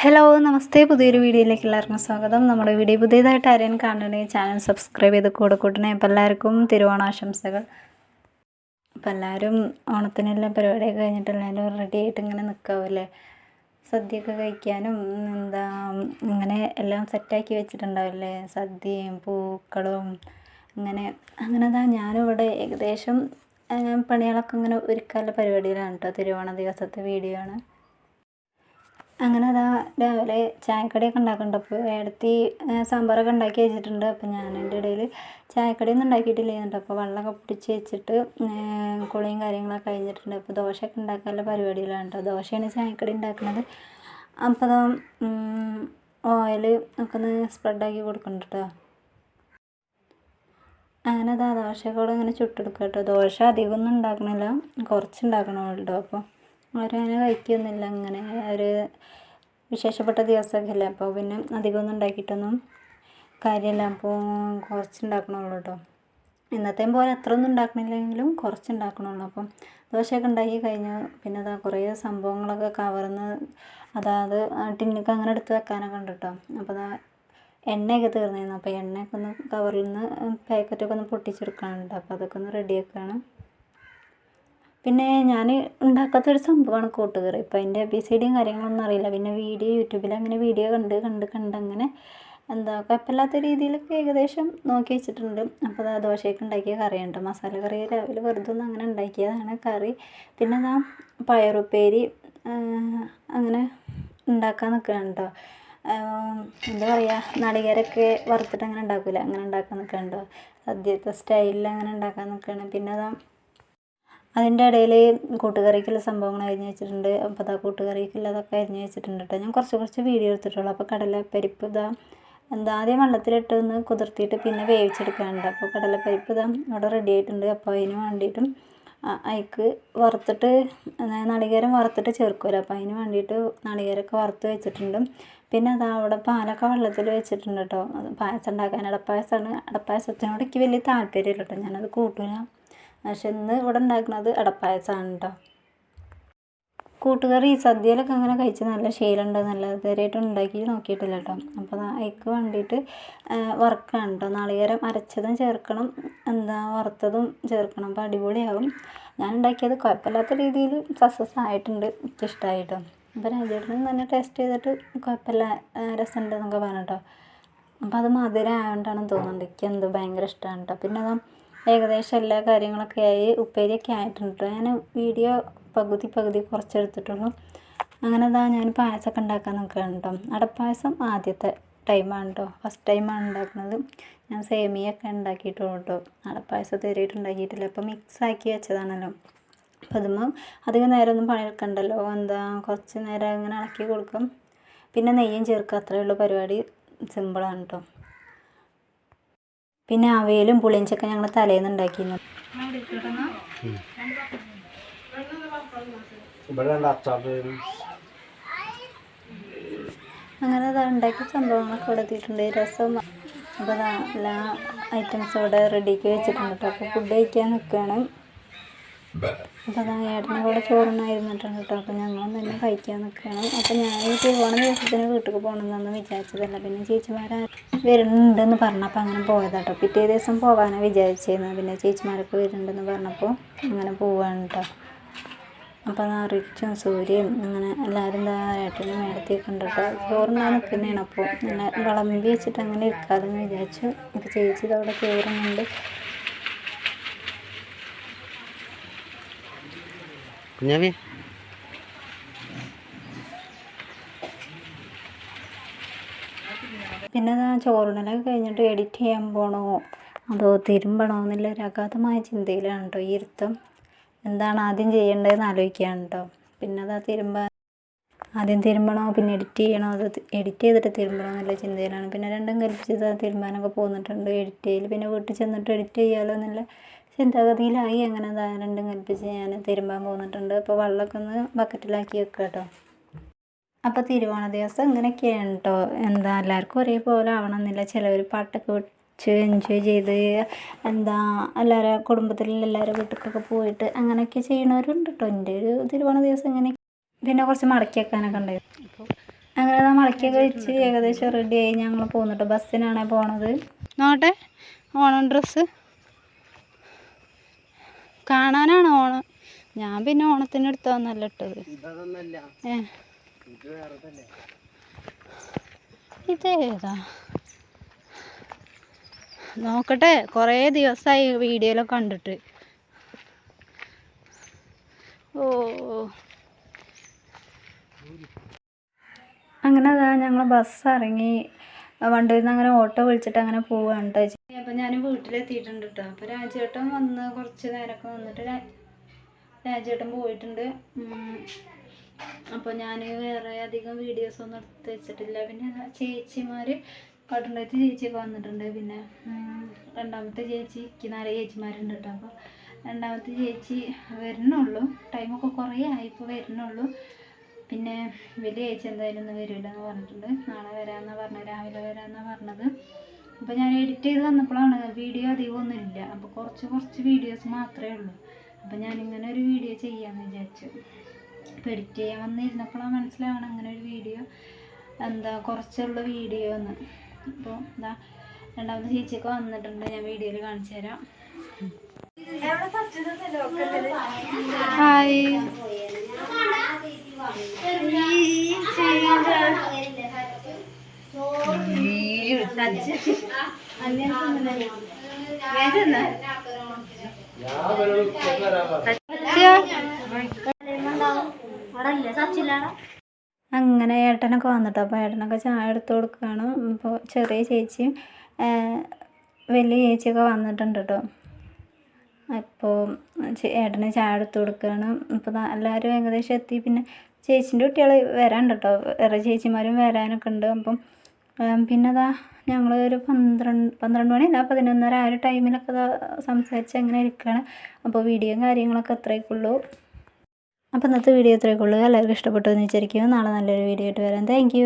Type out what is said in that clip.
Hello നമസ്തേ. പുതിയൊരു വീഡിയോയിലേക്ക് എല്ലാവർക്കും സ്വാഗതം. നമ്മുടെ വീഡിയോ പുതിയതായിട്ട് ആരെയും കാണണമെങ്കിൽ ചാനൽ സബ്സ്ക്രൈബ് ചെയ്ത് കൂടെ കൂട്ടണേ. അപ്പോൾ എല്ലാവർക്കും തിരുവോണാശംസകൾ അപ്പോൾ എല്ലാവരും ഓണത്തിനെല്ലാം പരിപാടിയൊക്കെ കഴിഞ്ഞിട്ട് എല്ലാവരും റെഡി ആയിട്ട് ഇങ്ങനെ നിൽക്കാവില്ലേ സദ്യയൊക്കെ കഴിക്കാനും എന്താ ഇങ്ങനെ എല്ലാം സെറ്റാക്കി വെച്ചിട്ടുണ്ടാവില്ലേ? സദ്യയും പൂക്കളും അങ്ങനെ അങ്ങനെ അതാ ഞാനും ഇവിടെ ഏകദേശം പണികളൊക്കെ ഇങ്ങനെ ഒരുക്കാനുള്ള പരിപാടിയിലാണ് കേട്ടോ തിരുവോണ ദിവസത്തെ വീഡിയോ ആണ്. അങ്ങനെ അതാ രാവിലെ ചായക്കടിയൊക്കെ ഉണ്ടാക്കുന്നുണ്ട് അപ്പോൾ സാമ്പാറൊക്കെ ഉണ്ടാക്കി വെച്ചിട്ടുണ്ട്. അപ്പോൾ ഞാൻ എന്റെ ഇടയിൽ ചായക്കടിയൊന്നും ഉണ്ടാക്കിയിട്ടില്ലായിരുന്നു അപ്പോൾ വെള്ളമൊക്കെ പിടിച്ച് വെച്ചിട്ട് കുളിയും കാര്യങ്ങളൊക്കെ കഴിഞ്ഞിട്ടുണ്ട്. അപ്പോൾ ദോശയൊക്കെ ഉണ്ടാക്കാനുള്ള പരിപാടിയിലാണ് കേട്ടോ. ദോശയാണ് ചായക്കടി ഉണ്ടാക്കുന്നത്. അപ്പോൾ അതാ ഓയിൽ ഒക്കെ ഒന്ന് സ്പ്രെഡാക്കി കൊടുക്കുന്നുണ്ട് കേട്ടോ. അങ്ങനെ അതാ ദോശയൊക്കെ ഇങ്ങനെ ചുട്ടെടുക്കുക കേട്ടോ. ദോശ അധികമൊന്നും ഉണ്ടാക്കണില്ല. കുറച്ച് ഉണ്ടാക്കണുള്ളൂ അപ്പോൾ അവരങ്ങനെ കഴിക്കൊന്നുമില്ല അങ്ങനെ. ഒരു വിശേഷപ്പെട്ട ദിവസമൊക്കെ അല്ലേ അപ്പോൾ പിന്നെ അധികമൊന്നും ഉണ്ടാക്കിയിട്ടൊന്നും കാര്യമില്ല. അപ്പോൾ കുറച്ച് ഉണ്ടാക്കണുള്ളൂ കേട്ടോ. ഇന്നത്തെയും പോലെ അത്ര ഒന്നും ഉണ്ടാക്കണില്ലെങ്കിലും കുറച്ച് ഉണ്ടാക്കണുള്ളൂ അപ്പം ദോശയൊക്കെ ഉണ്ടാക്കി കഴിഞ്ഞു. പിന്നെ അതാ കുറേ സംഭവങ്ങളൊക്കെ കവർന്ന് അതായത് ടിന്നൊക്കെ അങ്ങനെ എടുത്ത് വെക്കാനൊക്കെ ഉണ്ട് കേട്ടോ. അപ്പോൾ അതാ എണ്ണയൊക്കെ തീർന്നിരുന്നു അപ്പോൾ എണ്ണയൊക്കെ ഒന്ന് കവറിൽ നിന്ന് പാക്കറ്റൊക്കെ ഒന്ന് പൊട്ടിച്ചെടുക്കാനുണ്ട്. അപ്പോൾ അതൊക്കെ ഒന്ന് റെഡിയാക്കുകയാണ്. പിന്നെ ഞാൻ ഉണ്ടാക്കാത്തൊരു സംഭവമാണ് കൂട്ടുകറി. ഇപ്പോൾ അതിന്റെ എ ബി സി ഡിയും കാര്യങ്ങളൊന്നും അറിയില്ല. പിന്നെ വീഡിയോ യൂട്യൂബിൽ അങ്ങനെ വീഡിയോ കണ്ട് കണ്ട് കണ്ട് അങ്ങനെ എന്താ കുഴപ്പമില്ലാത്ത രീതിയിലൊക്കെ ഏകദേശം നോക്കി വെച്ചിട്ടുണ്ട്. അപ്പോൾ ദാ ദോശയൊക്കെ ഉണ്ടാക്കിയ കറിയുണ്ട്. മസാല കറി രാവിലെ വെറുതെ ഒന്നും അങ്ങനെ ഉണ്ടാക്കിയതാണ് കറി. പിന്നെ ദാ പയറുപ്പേരി അങ്ങനെ ഉണ്ടാക്കാൻ നിൽക്കുകയാണ് എന്താ പറയുക നാളികേരമൊക്കെ വറുത്തിട്ട് അങ്ങനെ ഉണ്ടാക്കില്ല അങ്ങനെ ഉണ്ടാക്കാൻ നിൽക്കുകയുണ്ടോ സദ്യത്തെ സ്റ്റൈലിൽ അങ്ങനെ ഉണ്ടാക്കാൻ നിൽക്കുകയാണ് പിന്നെ അതാ അതിന്റെ ഇടയിൽ കൂട്ടുകറിക്കുള്ള സംഭവങ്ങൾ അരിഞ്ഞ് വെച്ചിട്ടുണ്ട്. അപ്പോൾ അതാ കൂട്ടുകറിക്കുള്ളതൊക്കെ അരിഞ്ഞ് വെച്ചിട്ടുണ്ട് കേട്ടോ ഞാൻ കുറച്ച് കുറച്ച് വീഡിയോ എടുത്തിട്ടുള്ളൂ. അപ്പോൾ കടലപ്പരിപ്പ് ഇതാ എന്താ ആദ്യം വെള്ളത്തിലിട്ട് ഒന്ന് കുതിർത്തിയിട്ട് പിന്നെ വേവിച്ചെടുക്കാനുണ്ട് അപ്പോൾ കടലപ്പരിപ്പ് ഇതാ അവിടെ റെഡി ആയിട്ടുണ്ട്. അപ്പോൾ അതിന് വേണ്ടിയിട്ടും അതിക്ക് വറുത്തിട്ട് നാളികേരം വറുത്തിട്ട് ചേർക്കുമല്ലോ അപ്പോൾ അതിന് വേണ്ടിയിട്ട് നാളികേരമൊക്കെ വറുത്ത് വെച്ചിട്ടുണ്ട്. പിന്നെ അതാ അവിടെ പാലൊക്കെ വെള്ളത്തിൽ വെച്ചിട്ടുണ്ട് കേട്ടോ പായസം ഉണ്ടാക്കാൻ. അടപ്പായസമാണ് അടപ്പായസത്തിനോട് എനിക്ക് വലിയ താല്പര്യമില്ല കേട്ടോ ഞാനത് കൂട്ടില്ല പക്ഷെ ഇന്ന് ഇവിടെ ഉണ്ടാക്കുന്നത് അടപ്പായസമാണ് കേട്ടോ കൂട്ടുകറി സദ്യയിലൊക്കെ അങ്ങനെ കഴിച്ച് നല്ല ശീലമുണ്ട് നല്ല ഇതുവരെയായിട്ട് ഉണ്ടാക്കി നോക്കിയിട്ടില്ല കേട്ടോ അപ്പോൾ അതിക്ക് വേണ്ടിയിട്ട് വറുക്കാണ് കേട്ടോ നാളികേരം അരച്ചതും ചേർക്കണം എന്താ വറുത്തതും ചേർക്കണം. അപ്പോൾ അടിപൊളിയാകും ഞാൻ ഉണ്ടാക്കിയത് കുഴപ്പമില്ലാത്ത രീതിയിൽ സക്സസ് ആയിട്ടുണ്ട് എനിക്ക് ഇഷ്ടമായിട്ടോ അപ്പോൾ രാജേട്ടനും തന്നെ ടേസ്റ്റ് ചെയ്തിട്ട് കുഴപ്പമില്ല രസമുണ്ട് എന്നൊക്കെ പറഞ്ഞു കേട്ടോ അപ്പോൾ അത് മധുരം ആയതുകൊണ്ടാണെന്ന് തോന്നുന്നുണ്ട്. എനിക്ക് എന്തോ ഭയങ്കര ഇഷ്ടമാണ് കേട്ടോ പിന്നെ അതാ ഏകദേശം എല്ലാ കാര്യങ്ങളൊക്കെ ആയി ഉപ്പേരിയൊക്കെ ആയിട്ടുണ്ട് ഞാൻ വീഡിയോ പകുതി പകുതി കുറച്ചെടുത്തിട്ടുള്ളൂ. അങ്ങനെ ഇതാ ഞാൻ പായസമൊക്കെ ഉണ്ടാക്കാൻ നിൽക്കുകയാണ് കേട്ടോ അടപ്പായസം ആദ്യത്തെ ടൈമാണ് കേട്ടോ ഫസ്റ്റ് ടൈമാണ് ഉണ്ടാക്കുന്നത്. ഞാൻ സേമിയൊക്കെ ഉണ്ടാക്കിയിട്ടുള്ളൂ കേട്ടോ അടപ്പായസം തേരിയിട്ട് ഉണ്ടാക്കിയിട്ടില്ല അപ്പോൾ മിക്സ് ആക്കി വെച്ചതാണല്ലോ. അപ്പോൾ അതുമ്പോൾ അധികം നേരമൊന്നും പണിയെടുക്കണ്ടല്ലോ എന്താ കുറച്ച് നേരം ഇങ്ങനെ ഇളക്കി കൊടുക്കും. പിന്നെ നെയ്യും ചേർക്കുക അത്രയേ ഉള്ളൂ പരിപാടി. സിമ്പിളാണ് കേട്ടോ പിന്നെ അവയിലും പുളിഞ്ചൊക്കെ ഞങ്ങൾ തലേന്ന് ഉണ്ടാക്കിയിരുന്നു. അങ്ങനെ അത് ഉണ്ടാക്കിയ സംഭവങ്ങളൊക്കെ ഇവിടെ എത്തിയിട്ടുണ്ട്. രസം. അപ്പോൾ എല്ലാ ഐറ്റംസും ഇവിടെ റെഡിയാക്കി വെച്ചിട്ടുണ്ട്. കേട്ടോ അപ്പോൾ ഫുഡ് കഴിക്കാൻ നിൽക്കുകയാണ് അപ്പോൾ അതാ ഏട്ടനും കൂടെ ചോറുണ്ണായിരുന്നിട്ടുണ്ട് കേട്ടോ. അപ്പോൾ ഞങ്ങളും തന്നെ കഴിക്കാൻ നിൽക്കുകയാണ് അപ്പോൾ ഞാൻ ഈ പോകണ ദിവസത്തിന് വീട്ടിൽ പോകണമെന്നൊന്നും വിചാരിച്ചതല്ല. പിന്നെ ചേച്ചിമാർ വരുന്നുണ്ടെന്ന് പറഞ്ഞപ്പോൾ അങ്ങനെ പോയതാട്ടോ പിറ്റേ ദിവസം പോകാനാണ് വിചാരിച്ചിരുന്നത് പിന്നെ ചേച്ചിമാരൊക്കെ വരുന്നുണ്ടെന്ന് പറഞ്ഞപ്പോൾ അങ്ങനെ പോവാണ് കേട്ടോ. അപ്പോൾ ആ റിച്ചും സൂര്യയും അങ്ങനെ എല്ലാവരും എന്താ മേടത്തേക്ക് ഉണ്ട് കേട്ടോ. ചോറുണ്ണാൻ നിൽക്കുന്നതാണ് അപ്പോൾ അങ്ങനെ വിളമ്പി വെച്ചിട്ട് അങ്ങനെ ഇരിക്കാമെന്ന് വിചാരിച്ചു. അപ്പോൾ ചേച്ചി ഇതവിടെ കയറുന്നുണ്ട് കുഞ്ഞാവി പിന്നെ അതാ ചോറുണ്ണലൊക്കെ കഴിഞ്ഞിട്ട് എഡിറ്റ് ചെയ്യാൻ പോകണോ അതോ തിരുമ്പണോ എന്നുള്ള അഗാധമായ ചിന്തയിലാണ് കേട്ടോ ഈ ഇരുത്തം. എന്താണ് ആദ്യം ചെയ്യേണ്ടതെന്ന് ആലോചിക്കുകയാണ് കേട്ടോ പിന്നെ അതാ തിരുമ്പാൻ ആദ്യം തിരുമ്പണോ പിന്നെ എഡിറ്റ് ചെയ്യണോ അത് എഡിറ്റ് ചെയ്തിട്ട് തിരുമ്പണോ എന്നുള്ള ചിന്തയിലാണ്. പിന്നെ രണ്ടും കൽപ്പിച്ചത് തിരുമ്പാനൊക്കെ പോന്നിട്ടുണ്ട് എഡിറ്റ് ചെയ്യൽ പിന്നെ വീട്ടിൽ ചെന്നിട്ട് എഡിറ്റ് ചെയ്യാലോ എന്നുള്ള ചിന്താഗതിയിലായി. അങ്ങനെ അതാ രണ്ടും കൽപ്പിച്ച് ഞാൻ തിരുമ്പാൻ പോന്നിട്ടുണ്ട്. അപ്പോൾ വെള്ളമൊക്കെ ഒന്ന് ബക്കറ്റിലാക്കി വെക്കുക കേട്ടോ. അപ്പോൾ തിരുവോണ ദിവസം ഇങ്ങനെയൊക്കെയാണ് കേട്ടോ എന്താ എല്ലാവർക്കും ഒരേപോലെ ആവണമെന്നില്ല ചിലവർ പാട്ടൊക്കെ വെച്ച് എൻജോയ് ചെയ്ത് എന്താ എല്ലാവരും കുടുംബത്തിലുള്ള എല്ലാവരും വീട്ടിലൊക്കെ പോയിട്ട് അങ്ങനെയൊക്കെ ചെയ്യണവരുണ്ട് കേട്ടോ എന്റെ ഒരു തിരുവോണ ദിവസം ഇങ്ങനെ പിന്നെ കുറച്ച് മടക്കി വെക്കാനൊക്കെ ഉണ്ടായിരുന്നു അങ്ങനെ മടക്കി മളക്കൊക്കെ വെച്ച് ഏകദേശം റെഡിയായി ഞങ്ങൾ പോകുന്നുണ്ട് ബസ്സിനാണ് പോണത്. നോട്ടെ? ഓണം ഡ്രസ്സ്? കാണാനാണ് ഓണം. ഞാൻ പിന്നെ ഓണത്തിന് നല്ല ഇട്ടത്. ഇത് ഏതാ? നോക്കട്ടെ കുറേ ദിവസമായി വീഡിയോയിലൊക്കെ കണ്ടിട്ട്. ഓ. അങ്ങനെ അതാ ഞങ്ങൾ ബസ് ഇറങ്ങി വണ്ടിയിൽ നിന്ന് അങ്ങനെ ഓട്ടോ വിളിച്ചിട്ട് അങ്ങനെ പോവുകയാണ് കേട്ടോ വീട്ടിലെത്തിയിട്ടുണ്ട് കേട്ടോ അപ്പോൾ രാജേട്ടൻ വന്ന് കുറച്ച് നേരമൊക്കെ വന്നിട്ട് രാജേട്ടൻ പോയിട്ടുണ്ട്. അപ്പോൾ ഞാൻ വേറെ അധികം വീഡിയോസ് ഒന്നും എടുത്ത് വെച്ചിട്ടില്ല. പിന്നെ ചേച്ചിമാർ കട്ടുണ്ടായിട്ട് ചേച്ചിയൊക്കെ വന്നിട്ടുണ്ട്. പിന്നെ രണ്ടാമത്തെ ചേച്ചി നാല് ചേച്ചിമാരുണ്ട് കേട്ടോ അപ്പോൾ രണ്ടാമത്തെ ചേച്ചി വരുന്നുള്ളൂ. ടൈമൊക്കെ കുറേ ആയി ഇപ്പോൾ വരുന്നുള്ളൂ. പിന്നെ വലിയ ചേച്ചി എന്തായാലും ഒന്നും വരില്ല എന്ന് പറഞ്ഞിട്ടുണ്ട്. നാളെ വരാമെന്നാണ് പറഞ്ഞത്. രാവിലെ വരാമെന്നാണ് പറഞ്ഞത്. അപ്പോൾ ഞാൻ എഡിറ്റ് ചെയ്ത് വന്നപ്പോഴാണ് വീഡിയോ അധികമൊന്നും ഇല്ല. അപ്പോൾ കുറച്ച് കുറച്ച് വീഡിയോസ് മാത്രമേ ഉള്ളൂ. അപ്പോൾ ഇങ്ങനെ ഒരു വീഡിയോ ചെയ്യാമെന്ന് വിചാരിച്ചു. അപ്പോൾ എഡിറ്റ് ചെയ്യാൻ വന്നിരുന്നപ്പോഴാണ് മനസ്സിലാവണം അങ്ങനെ ഒരു വീഡിയോ എന്താ കുറച്ചുള്ള വീഡിയോ എന്ന്. അപ്പോൾ എന്താ രണ്ടാമത്തെ ചേച്ചിയൊക്കെ വന്നിട്ടുണ്ട്. ഞാൻ വീഡിയോയിൽ കാണിച്ചു തരാം. ഹായ് അങ്ങനെ ഏട്ടനൊക്കെ വന്നിട്ട് അപ്പോൾ ഏട്ടനൊക്കെ ചായ എടുത്തു കൊടുക്കുകയാണ്. ഇപ്പൊ ചെറിയ ചേച്ചിയും വലിയ ചേച്ചിയൊക്കെ വന്നിട്ടുണ്ട് കേട്ടോ അപ്പോൾ ഏട്ടന് ചായ എടുത്തു കൊടുക്കുകയാണ്. ഇപ്പോൾ എല്ലാവരും ഏകദേശം എത്തി. പിന്നെ ചേച്ചീന്റെ കുട്ടികൾ വരാനുണ്ട് കേട്ടോ വേറെ ചേച്ചിമാരും വരാനൊക്കെ ഉണ്ട്. അപ്പം പിന്നെ അതാ ഞങ്ങൾ ഒരു പന്ത്രണ്ട് പന്ത്രണ്ട് മണി അല്ല പതിനൊന്നര ആ ഒരു ടൈമിലൊക്കെ സംസാരിച്ച് അങ്ങനെ ഇരിക്കുകയാണ് അപ്പോൾ വീഡിയോയും കാര്യങ്ങളൊക്കെ അത്രയൊക്കെയുള്ളൂ. അപ്പോൾ ഇന്നത്തെ വീഡിയോ ഇത്രയൊക്കെ ഉള്ളൂ എല്ലാവർക്കും ഇഷ്ടപ്പെട്ടു എന്ന് വിചാരിക്കുന്നു. നാളെ നല്ലൊരു വീഡിയോ ആയിട്ട് വരാം. താങ്ക്